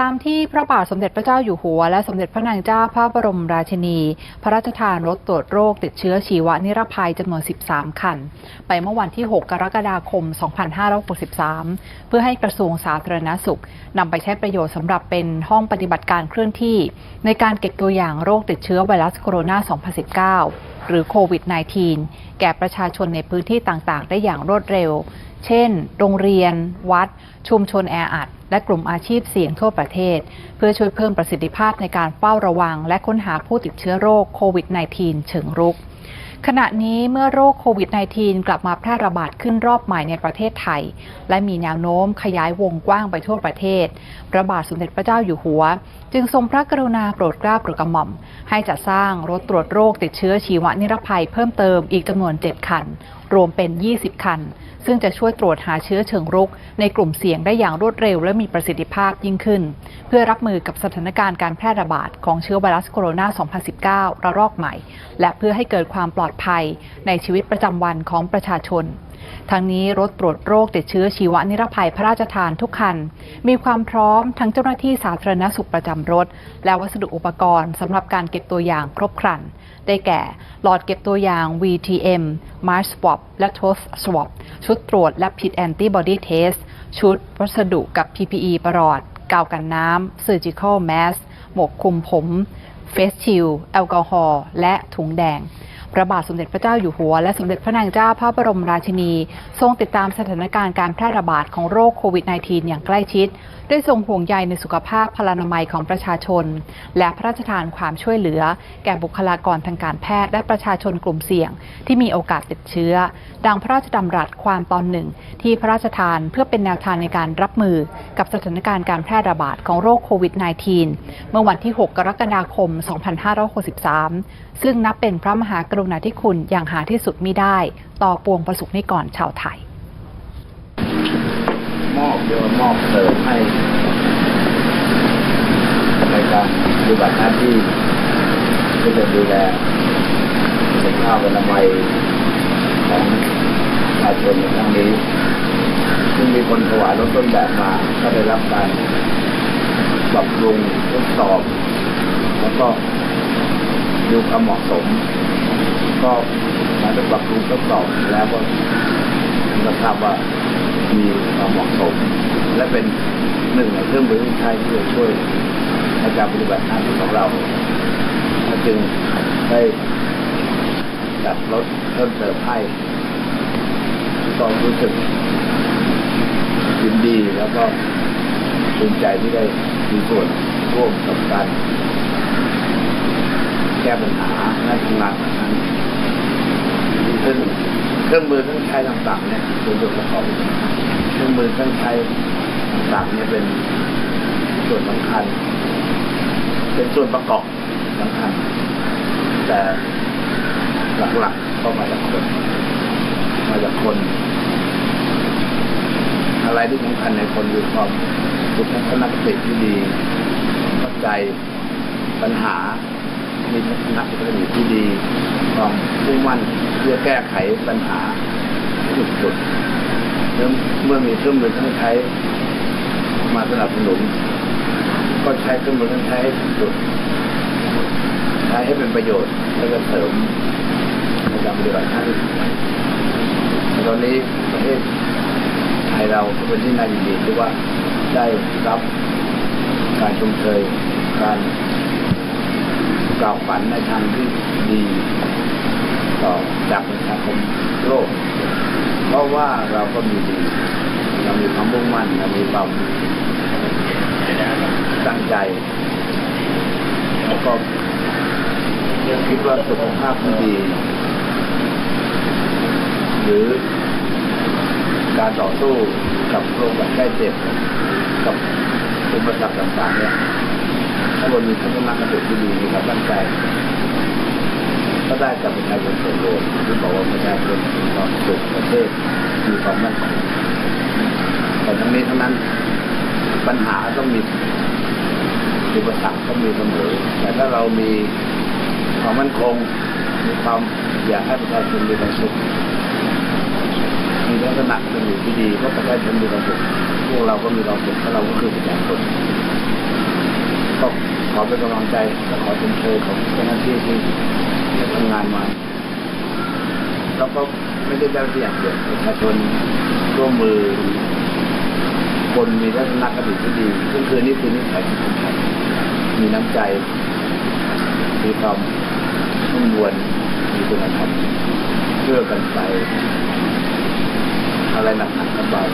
ตามที่พระบาทสมเด็จพระเจ้าอยู่หัว และสมเด็จพระนางเจ้าพระบรมราชินี พระราชทานรถตรวจโรคติดเชื้อชีวนิรภัยจำนวน 13 คัน ไปเมื่อวันที่ 6 กรกฎาคม 2563 เพื่อให้กระทรวงสาธารณสุขนำไปใช้ประโยชน์สำหรับเป็นห้องปฏิบัติการเคลื่อนที่ ในการเก็บตัวอย่างโรคติดเชื้อไวรัสโคโรนา 2019 หรือโควิด -19 แก่ประชาชนในพื้นที่ต่างๆ ได้อย่างรวดเร็ว เช่น โรงเรียน วัด ชุมชนแออัด และกลุ่มอาชีพเสี่ยงทั่วประเทศ เพื่อช่วยเพิ่มประสิทธิภาพในการเฝ้าระวัง และค้นหาผู้ติดเชื้อโรคโควิด -19 เชิงรุก ขณะนี้เมื่อโรคโควิด -19 กลับมาแพร่ระบาดขึ้นรอบใหม่ในประเทศไทย และมีแนวโน้มขยายวงกว้างไปทั่วประเทศ พระบาทสมเด็จพระเจ้าอยู่หัว จึงทรงพระกรุณาโปรดเกล้าโปรดกระหม่อม ให้จัดสร้างรถตรวจโรคติดเชื้อชีวนิรภัยเพิ่มเติมอีกจำนวน 7 คัน รวมเป็น 20 คัน ซึ่งจะช่วยตรวจหาเชื้อเชิงรุก ในกลุ่มเสี่ยงได้อย่างรวดเร็วและมีประสิทธิภาพยิ่งขึ้น เพื่อรับมือกับสถานการณ์การแพร่ระบาดของเชื้อไวรัสโคโรนา 2019 ระลอกใหม่ และเพื่อให้เกิดความปลอดภัยในชีวิตประจำวันของประชาชน ทั้งนี้รถตรวจโรคติดเชื้อชีวนิรภัยพระราชทานทุกคัน มีความพร้อมทั้งเจ้าหน้าที่สาธารณสุขประจำรถ และวัสดุอุปกรณ์สำหรับการเก็บตัวอย่างครบครัน ได้แก่ หลอดเก็บตัวอย่าง VTM Mass Swab และ Toast Swab ชุดตรวจและผิด Antibody Test ชุดวัสดุกับ PPE ประหลอดกาวกันน้ำ Surgical Mask หมวกคลุมผม เฟสชิลแอลกอฮอล์และถุงแดง พระบาทสมเด็จพระเจ้าอยู่หัว และสมเด็จพระนางเจ้าพระบรมราชินี ทรงติดตามสถานการณ์การแพร่ระบาดของโรคโควิด -19 อย่างใกล้ชิด ได้ทรงห่วงใยในสุขภาพพลานามัยของประชาชน และพระราชทานความช่วยเหลือ แก่บุคลากรทางการแพทย์และประชาชนกลุ่มเสี่ยง ที่มีโอกาสติดเชื้อ ดังพระราชดำรัสความตอนหนึ่ง ที่พระราชทานเพื่อเป็นแนวทางในการรับมือ กับสถานการณ์การแพร่ระบาดของโรคโควิด -19 เมื่อวันที่ 6 กรกฎาคม 2563 ซึ่งนับเป็นพระมหากรุณาธิคุณอย่างหาที่สุดมิได้ ต่อปวงประสบนิกรชาวไทย อบเดี๋ยวมอบเสริมให้ในการปฏิบัติหน้าที่ที่จะดูแลสุขภาพอนามัยของประชาชนในครั้งนี้ ซึ่งมีคนถวายรถต้นแบบมาก็ได้รับการปรับปรุงทดสอบ แล้วก็ดูความเหมาะสม ก็หลังจาปรับปรุงทดสอบแล้วก็ก็ทราบว่า มีความเหมาะสมและเป็นหนึ่งในเครื่องมือที่ใช้ที่จะช่วยในการปฏิบัติหน้าที่ของเราจึงได้จัดรถเพิ่มเติมให้ก็รู้สึกยินดีแล้วก็ภูมิใจที่ได้มีส่วนร่วมกับการแก้ปัญหาและทำงานนั้นซึ่ง เครื่องมือเครื่องใช้ต่างๆเนี่ยเป็นส่วนประกอบเครื่องมือเครื่องใช้ต่างๆเนี่ยเป็นส่วนสำคัญ เป็นส่วนประกอบสำคัญ แต่หลักๆก็มาจากคน มาจากคน อะไรที่สำคัญในคนคือความสุขทัศนคติที่ดีเข้าใจปัญหามีทัศนคติที่ดีความมุ่งมั่น เพื่อแก้ไขปัญหาที่สุดแล้วเมื่อมีเครื่องมือเครื่องใช้มาสนับสนุน ก็ใช้เครื่องมือเครื่องใช้ให้สุด ใช้ให้เป็นประโยชน์แล้วก็เสริมในการปฏิบัติหน้าที่ตอนนี้ประเทศไทยเราก็เป็นที่น่ายินดีที่ว่าได้รับการชมเชยการกล่าวฝันในทางที่ดี ต่อจากประชาคมโลก เพราะว่าเราก็มีดีเรามีความมุ่งมั่นเรามีความตั้งใจ แล้วก็คิดว่าสุขภาพที่ดี หรือการต่อสู้กับโรคแบบใกล้เจ็บ กับอุปสรรคต่างๆเนี่ยถ้าเรามีทัศนคติที่ดีมีความตั้งใจ ก็ได้กับประชาชนส่วนรวมที่บอกว่าประชาชนมีความสุขประเทศมีความมั่นคงแต่ทั้งนี้ทั้งนั้นปัญหาต้องมีอุปสรรคต้องมีเสมอแต่ถ้าเรามีความมั่นคงมีความอยากให้ประชาชนมีความสุขมีลักษณะเป็นอยู่ที่ดีเพราะประชาชนมีความสุขพวกเราก็มีความสุขเพราะเราก็คือประชาชน ขอเป็นกำลังใจและขอชมเชยของเจ้าหน้าที่ที่ทำงานมาแล้วก็ไม่ได้เจ้าหน้าที่อย่างเดียวประชาชนร่วมมือ คนมีทัศนคติที่ดีซึ่งคือนี่คือนิสัยของคนไทยมีน้ำใจ มีความนุ่มนวลมีคุณธรรมเพื่อกันไปอะไรหนักๆสบาย